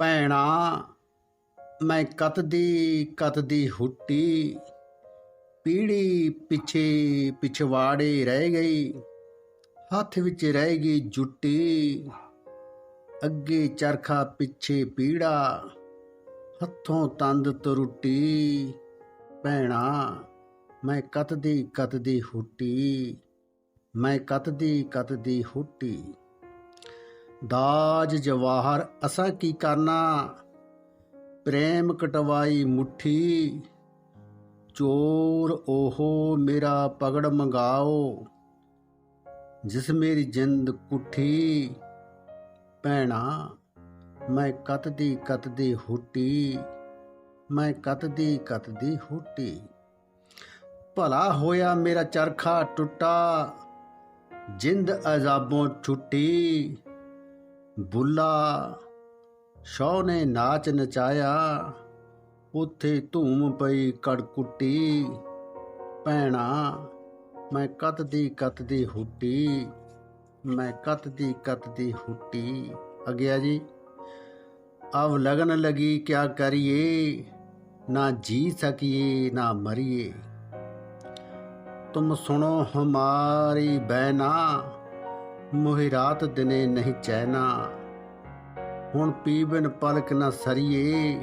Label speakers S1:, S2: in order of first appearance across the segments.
S1: ਭੈਣਾ, ਮੈਂ ਕਤਦੀ ਕਤਦੀ ਹੁੱਟੀ, ਪੀੜੀ ਪਿੱਛੇ ਪਿਛਵਾੜੇ ਰਹਿ ਗਈ, ਹੱਥ ਵਿੱਚ ਰਹਿ ਗਈ ਜੁੱਟੀ, ਅੱਗੇ ਚਰਖਾ ਪਿੱਛੇ ਪੀੜਾ, ਹੱਥੋਂ ਤੰਦ ਤਰੁੱਟੀ, ਭੈਣਾ, ਮੈਂ ਕਤਦੀ ਕਤਦੀ ਹੁੱਟੀ, ਮੈਂ ਕਤਦੀ ਕਤਦੀ ਹੁੱਟੀ। ਦਾਜ ਜਵਾਹਰ, ਅਸਾਂ ਕੀ ਕਰਨਾ? ਪ੍ਰੇਮ ਕਟਵਾਈ ਮੁਠੀ, ਚੋਰ ਓਹੋ ਮੇਰਾ ਪਗੜ ਮੰਗਾਓ। ਜਿਸ ਮੇਰੀ ਜਿੰਦ ਕੁੱਠੀ, ਭੈਣਾ, ਮੈਂ ਕਤਦੀ ਕਤਦੀ ਹੁੱਟੀ, ਮੈਂ ਕਤਦੀ ਕਤਦੀ ਹੁੱਟੀ। ਭਲਾ ਹੋਇਆ ਮੇਰਾ ਚਰਖਾ ਟੁੱਟਾ, ਜਿੰਦ ਅਜ਼ਾਬੋਂ ਛੁੱਟੀ। ਬੁੱਲਾ, ਸ਼ੌ ਨੇ ਨਾਚ ਨਚਾਇਆ। ਉਥੇ ਧੂਮ ਪਈ ਕੜਕੁੱਟੀ ਪੈਣਾ ਮੈਂ ਕੱਤਦੀ ਕੱਤਦੀ ਹੁੱਟੀ, ਮੈਂ ਕੱਤਦੀ ਕੱਤਦੀ ਹੁੱਟੀ। ਅਗਿਆ ਜੀ ਅਬ ਲਗਨ ਲਗੀ ਕਿਆ ਕਰੀਏ? ਨਾ ਜੀ ਸਕੀਏ, ਨਾ ਮਰੀਏ। ਤੁਮ ਸੁਣੋ ਹਮਾਰੀ ਬੈਨਾ ਮੋਹਿ ਰਾਤ ਦਿਨੇ ਨਹੀਂ ਚੈਨਾ। ਹੁਣ ਪੀ ਬਿਨ ਪਲਕ ਨਾ ਸਰੀਏ,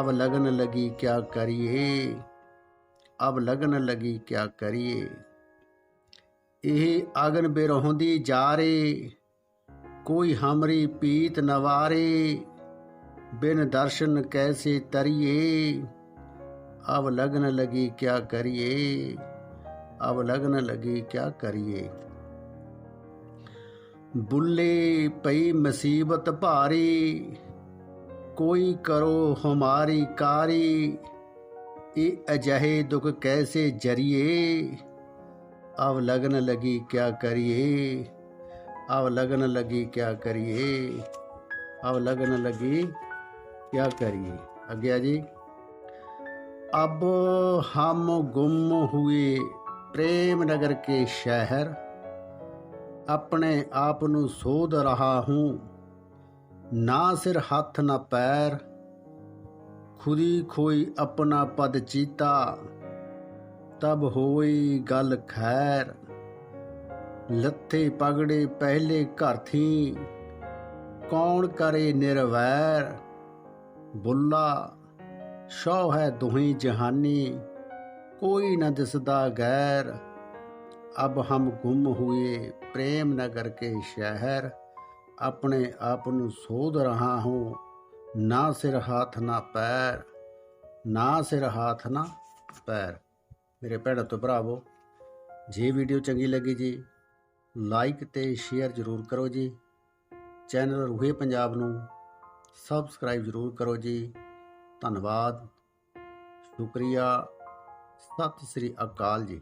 S1: ਅਬ ਲਗਨ ਲਗੀ ਕਿਆ ਕਰੀਏ। ਅਬ ਲਗਨ ਲਗੀ ਕਿਆ ਕਰੀਏ। ਇਹ ਆਗਨ ਬੇਰਹੁੰਦੀ ਜਾਰੇ, ਕੋਈ ਹਮਰੀ ਪੀਤ ਨਵਾਰੇ ਬਿਨ ਦਰਸ਼ਨ ਕੈਸੇ ਤਰੀਏ, ਅਬ ਲਗਨ ਲਗੀ ਕਿਆ ਕਰੀਏ। ਅਬ ਲਗਨ ਲਗੀ ਕਿਆ ਕਰੀਏ। बुल्ले पई मुसीबत भारी, कोई करो हमारी कारी। ये अजहे दुख कैसे ज़रिए? अब लगन लगी क्या करिए? अब लगन लगी क्या करिए? अब लगन लगी क्या करिए? आज्ञा जी। अब हम गुम हुए प्रेम नगर के शहर ਆਪਣੇ ਆਪ ਨੂੰ ਸੋਧ ਰਹਾ ਹੂੰ। ਨਾ ਸਿਰ ਹੱਥ ਨਾ ਪੈਰ, ਖੁਦੀ ਖੋਈ ਆਪਣਾ ਪਦ ਚੀਤਾ। ਤਬ ਹੋਈ ਗੱਲ ਖੈਰ। ਲੱਥੇ ਪਗੜੇ ਪਹਿਲੇ ਘਰ ਥੀ, ਕੌਣ ਕਰੇ ਨਿਰਵੈਰ। ਬੁੱਲਾ, ਸ਼ੌ ਹੈ ਦੁਹੀ ਜਹਾਨੀ, ਕੋਈ ਨਾ ਦਿਸਦਾ ਗੈਰ। ਅਬ ਹਮ ਗੁੰਮ ਹੋਏ, ਪ੍ਰੇਮ ਨਗਰ ਕੇ ਸ਼ਹਿਰ। ਆਪਣੇ ਆਪ ਨੂੰ ਸੋਧ ਰਹਾ ਹੂੰ, ਨਾ ਸਿਰ ਹੱਥ, ਨਾ ਪੈਰ। ਨਾ ਸਿਰ ਹੱਥ, ਨਾ ਪੈਰ। ਮੇਰੇ ਭੈਣਾਂ ਤੋਂ ਭਰਾਵੋ, ਜੇ ਵੀਡੀਓ ਚੰਗੀ ਲੱਗੀ ਜੀ, ਲਾਈਕ ਤੇ ਸ਼ੇਅਰ ਜ਼ਰੂਰ ਕਰੋ ਜੀ। ਚੈਨਲ ਰੂਹੇ ਪੰਜਾਬ ਨੂੰ ਸਬਸਕ੍ਰਾਈਬ ਜ਼ਰੂਰ ਕਰੋ ਜੀ। ਧੰਨਵਾਦ। ਸ਼ੁਕਰੀਆ। ਸਤਿ ਸ੍ਰੀ ਅਕਾਲ ਜੀ।